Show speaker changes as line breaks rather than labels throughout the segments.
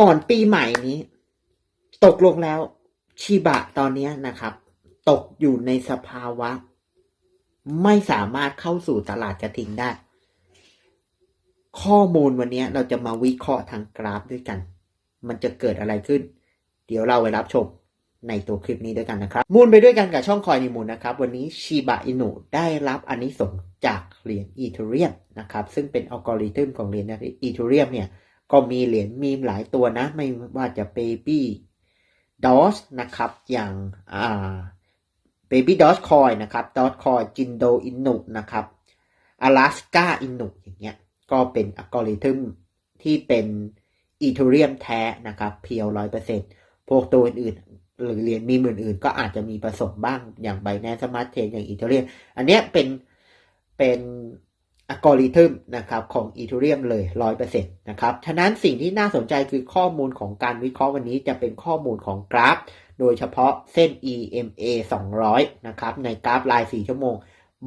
ก่อนปีใหม่นี้ ตกลงแล้วชิบะตอนนี้นะครับ ตกอยู่ในสภาวะ ไม่สามารถเข้าสู่ตลาดกระทิงได้ ข้อมูลวันนี้เราจะมาวิเคราะห์ทางกราฟด้วยกัน มันจะเกิดอะไรขึ้น เดี๋ยวเราไปรับชมในตัวคลิปนี้ด้วยกันนะครับ มูลไปด้วยกันกับช่องคอยนิมูลนะครับ วันนี้ชิบะอินุได้รับอนนิสงจากเหรียญอีเทเรียมนะครับ ซึ่งเป็นอัลกอริทึมของเหรียญอีเทเรียมเนี่ย ก็มีเหรียญมีมหลายตัวนะ ไม่ว่าจะ Baby d o s นะครับ อย่างอ่า Baby d o s Coin นะครับ d o s Coin Jindo Inu นะครับ Alaska Inu อย่างเงี้ย ก็เป็นอัลกอริทึมที่เป็นอีเทเรียมแท้นะครับ เพียวร้อยเปอร์เซ็นพวกตัวอื่นๆหรือเหรียญมีหมื่นอื่นก็อาจจะมีผสมบ้างอย่างไบแนนสมาร์ทเทนอย่างอีเทเรียมอันเนี้ยเป็นเป็น อัลกอริทึมนะครับของอีเทเรียมเลยร้อยเปอร์เซ็นต์นะครับฉะนั้นสิ่งที่น่าสนใจคือข้อมูลของการวิเคราะห์วันนี้จะเป็นข้อมูลของกราฟ โดยเฉพาะเส้น EMA 200 นะครับ ในกราฟราย 4 ชั่วโมง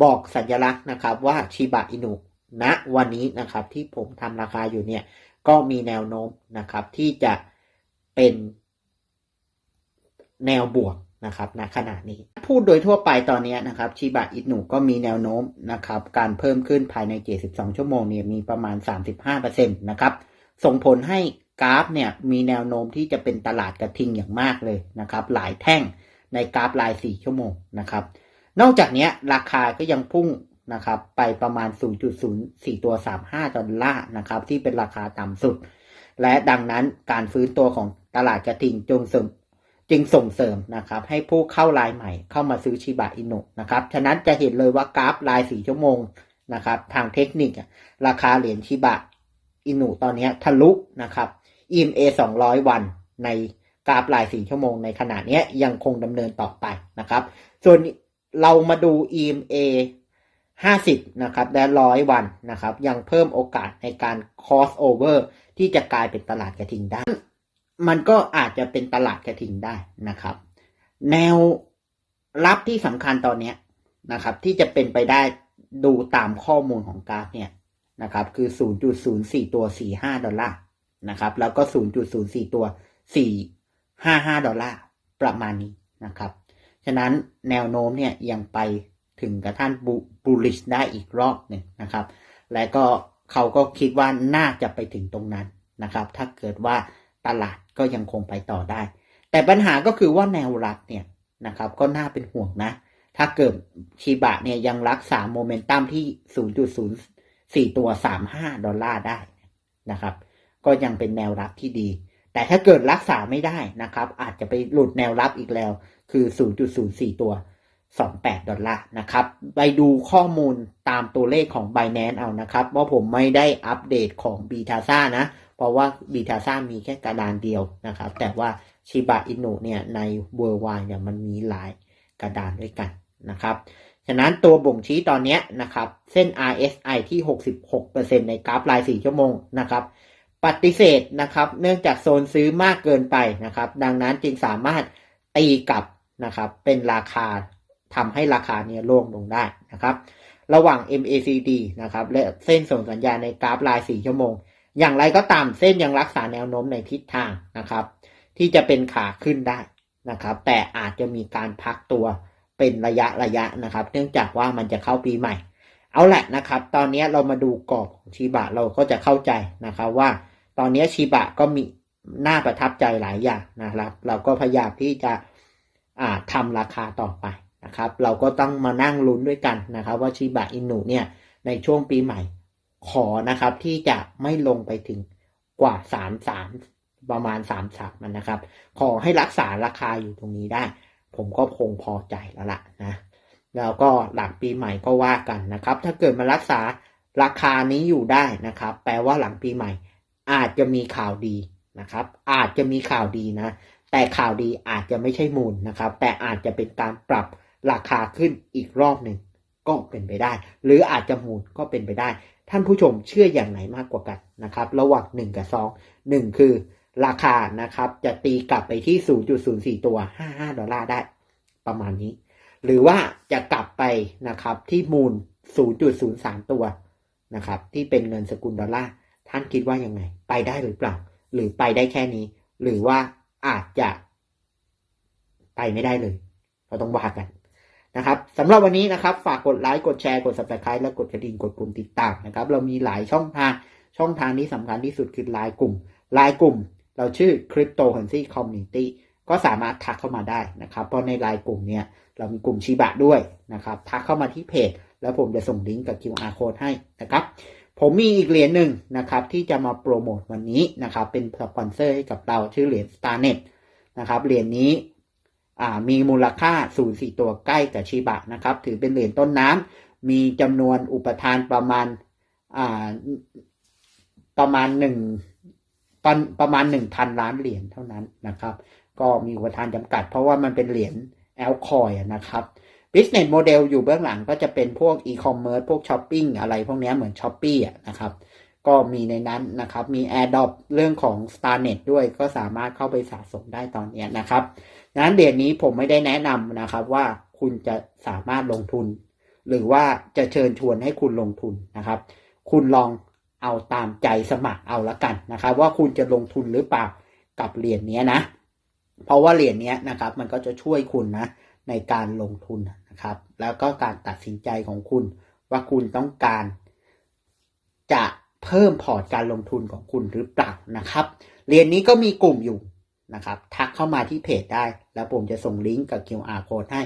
บอกสัญลักษณ์นะครับว่าชิบะอินุณวันนี้นะครับที่ผมทำราคาอยู่เนี่ย ก็มีแนวโน้มนะครับที่จะเป็นแนวบวก นะครับณขณะนี้ พูดโดยทั่วไปตอนนี้นะครับชิบะอินุก็มีแนวโน้มนะครับการเพิ่มขึ้นภายใน 72 ชั่วโมงเนี่ยมีประมาณ 35%นะครับส่งผลให้กราฟเนี่ยมีแนวโน้มที่จะเป็นตลาดกระทิงอย่างมากเลยนะครับหลายแท่งในกราฟราย 4 ชั่วโมงนะครับนอกจากนี้ราคาก็ยังพุ่งนะครับไปประมาณ 0.04 ตัว 35 ดอลลาร์นะครับที่เป็นราคาต่ำสุด และดังนั้นการฟื้นตัวของตลาดกระทิงจงเสริม จึงส่งเสริมนะครับให้ผู้เข้ารายใหม่เข้ามาซื้อชิบะอินุนะครับฉะนั้นจะเห็นเลยว่ากราฟราย4ชั่วโมงนะครับทางเทคนิคราคาเหรียญชิบะอินุตอนนี้ทะลุนะครับ EMA 200 วันในกราฟราย4ชั่วโมงในขณะนี้ยังคงดำเนินต่อไปนะครับ ส่วนเรามาดู EMA 50 นะครับและ100วันนะครับ ยังเพิ่มโอกาสในการ cross over ที่จะกลายเป็นตลาดกระทิงได้ มันก็อาจจะเป็นตลาดกระทิงได้นะครับ แนวรับที่สำคัญตอนนี้นะครับ ที่จะเป็นไปได้ดูตามข้อมูลของกราฟเนี่ยนะครับ คือ 0.04 ตัว 45 ดอลลาร์นะครับ แล้วก็ 0.04 ตัว 455 ดอลลาร์ประมาณนี้นะครับ ฉะนั้นแนวโน้มเนี่ยยังไปถึงกระทั่งบูลลิชได้อีกรอบหนึ่งนะครับ และก็เขาก็คิดว่าน่าจะไปถึงตรงนั้นนะครับ ถ้าเกิดว่า ตลาดก็ยังคงไปต่อได้ แต่ปัญหาก็คือว่าแนวรับเนี่ยนะครับก็น่าเป็นห่วงนะ ถ้าเกิดชีบะเนี่ยยังรักษาโมเมนตัมที่ 0.04 ตัว 35 ดอลลาร์ได้นะครับ ก็ยังเป็นแนวรับที่ดี แต่ถ้าเกิดรักษาไม่ได้นะครับ อาจจะไปหลุดแนวรับอีกแล้ว คือ 0.04 ตัว 28 ดอลลาร์นะครับ ไปดูข้อมูลตามตัวเลขของ b บ n a n c e เอานะครับ ว่าผมไม่ได้อัปเดตของ b ีทาซ่านะ เพราะว่า b ีทาซ่ามีแค่กระดานเดียวนะครับ แต่ว่าชิบะอินุเนี่ยใน w o r l d w i d e เนี่ยมันมีหลายกระดานด้วยกันนะครับ ฉะนั้นตัวบ่งชี้ตอนนี้นะครับ เส้น RSI ที่ 66%ในกราฟราย 4 ชั่วโมงนะครับ ปฏิเสธนะครับ เนื่องจากโซนซื้อมากเกินไปนะครับ ดังนั้นจึงสามารถตีกลับนะครับ เป็นราคาทำให้ราคาเนี่ยร่วงลงได้นะครับ ระหว่าง MACD นะครับ และเส้นส่งสัญญาณในกราฟราย 4 ชั่วโมง อย่างไรก็ตามเส้นยังรักษาแนวโน้มในทิศทางนะครับ ที่จะเป็นขาขึ้นได้นะครับ แต่อาจจะมีการพักตัวเป็นระยะระยะนะครับ เนื่องจากว่ามันจะเข้าปีใหม่ เอาแหละนะครับ ตอนนี้เรามาดูกรอบของชีบะเราก็จะเข้าใจนะครับว่า ตอนนี้ชีบะก็มีน่าประทับใจหลายอย่างนะครับ เราก็พยายามที่จะอ่าทำราคาต่อไปนะครับ เราก็ต้องมานั่งลุ้นด้วยกันนะครับ ว่าชีบะอินุเนี่ยในช่วงปีใหม่ ขอนะครับที่จะไม่ลงไปถึงกว่าสามสามประมาณสามสามมันนะครับ ขอให้รักษาราคาอยู่ตรงนี้ได้ ผมก็คงพอใจแล้วล่ะนะ แล้วก็หลังปีใหม่ก็ว่ากันนะครับ ถ้าเกิดมารักษาราคานี้อยู่ได้นะครับ แปลว่าหลังปีใหม่ อาจจะมีข่าวดีนะครับ อาจจะมีข่าวดีนะ แต่ข่าวดีอาจจะไม่ใช่มูลนะครับ แต่อาจจะเป็นการปรับราคาขึ้นอีกรอบหนึ่ง ก็เป็นไปได้ หรืออาจจะมูลก็เป็นไปได้ ท่านผู้ชมเชื่ออย่างไหนมากกว่ากันนะครับ ระหว่าง1 กับ 2 1 คือราคานะครับจะตีกลับไปที่ 0.04 ตัว 55 ดอลลาร์ได้ประมาณนี้ หรือว่าจะกลับไปนะครับที่มูล 0.03 ตัวนะครับที่เป็นเงินสกุลดอลลาร์ท่านคิดว่ายังไง ไปได้หรือเปล่า หรือไปได้แค่นี้ หรือว่าอาจจะไปไม่ได้เลย เราต้องว่ากัน นะครับสำหรับวันนี้นะครับ ฝากกดไลค์กดแชร์กด subscribe และกดกระดิ่งกดปุ่มติดตามนะครับ เรามีหลายช่องทางช่องทางที่สำคัญที่สุดคือไลน์กลุ่มไลน์กลุ่ม เราชื่อ Cryptocurrency Community ก็สามารถทักเข้ามาได้นะครับ เพราะในไลน์กลุ่มเนี่ยเรามีกลุ่มชิบะด้วยนะครับ ทักเข้ามาที่เพจ แล้วผมจะส่งลิงก์กับ QR code ให้นะครับ ผมมีอีกเหรียญหนึ่งนะครับ ที่จะมาโปรโมทวันนี้นะครับ เป็นสปอนเซอร์ให้กับเราชื่อเหรียญ StarNet นะครับเหรียญนี้ มีมูลค่า0.4ตัวใกล้กับชิบะนะครับ ถือเป็นเหรียญต้นน้ำมีจำนวนอุปทานประมาณาประมาณหนึ่งประมาณหนึ่งพันล้านเหรียญเท่านั้นนะครับ ก็มีอุปทานจำกัดเพราะว่ามันเป็นเหรียญแอลคอยนะครับ business model อยู่เบื้องหลังก็จะเป็นพวก e-commerce พวกช้อปปิ้งอะไรพวกนี้เหมือน s h อ p e e อะนะครับ ก็มีในนั้นนะครับ มี AirDrop เรื่องของ StarNet ด้วยก็สามารถเข้าไปสะสมได้ตอนนี้นะครับดังนั้นเหรียญนี้ผมไม่ได้แนะนำนะครับว่าคุณจะสามารถลงทุน หรือว่าจะเชิญชวนให้คุณลงทุนนะครับ คุณลองเอาตามใจสมัครเอาละกันนะครับ ว่าคุณจะลงทุนหรือเปล่ากับเหรียญนี้นะ เพราะว่าเหรียญนี้นะครับ มันก็จะช่วยคุณนะในการลงทุนนะครับ แล้วก็การตัดสินใจของคุณว่าคุณต้องการจะ เพิ่มพอร์ตการลงทุนของคุณหรือเปล่านะครับ เรียนนี้ก็มีกลุ่มอยู่นะครับ ทักเข้ามาที่เพจได้ แล้วผมจะส่งลิงก์กับ QR code ให้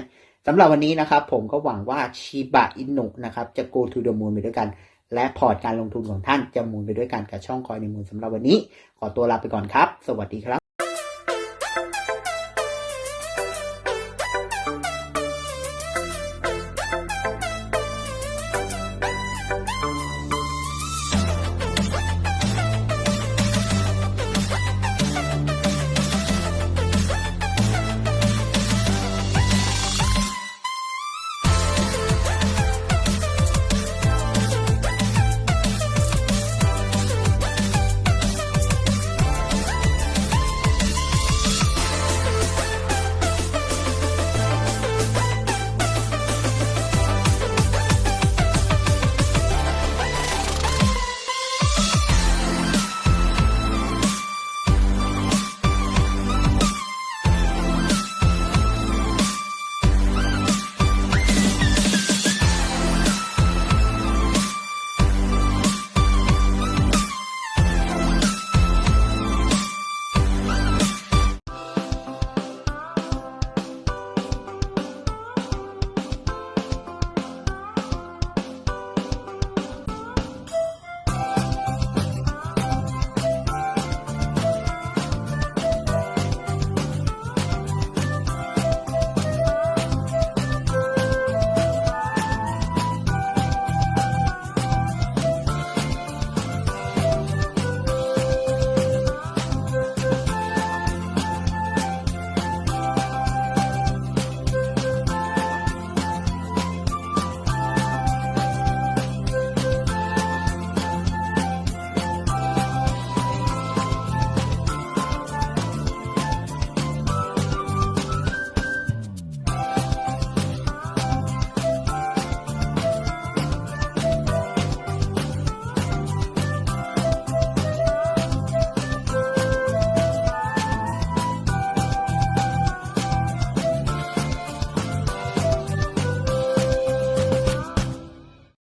สำหรับวันนี้นะครับ ผมก็หวังว่าชิบะอินุนะครับ จะ go to the moon ไปด้วยกัน และพอร์ตการลงทุนของท่านจะมูนไปด้วยกันกับช่องคอยในมูลสำหรับวันนี้ ขอตัวลาไปก่อนครับ สวัสดีครับ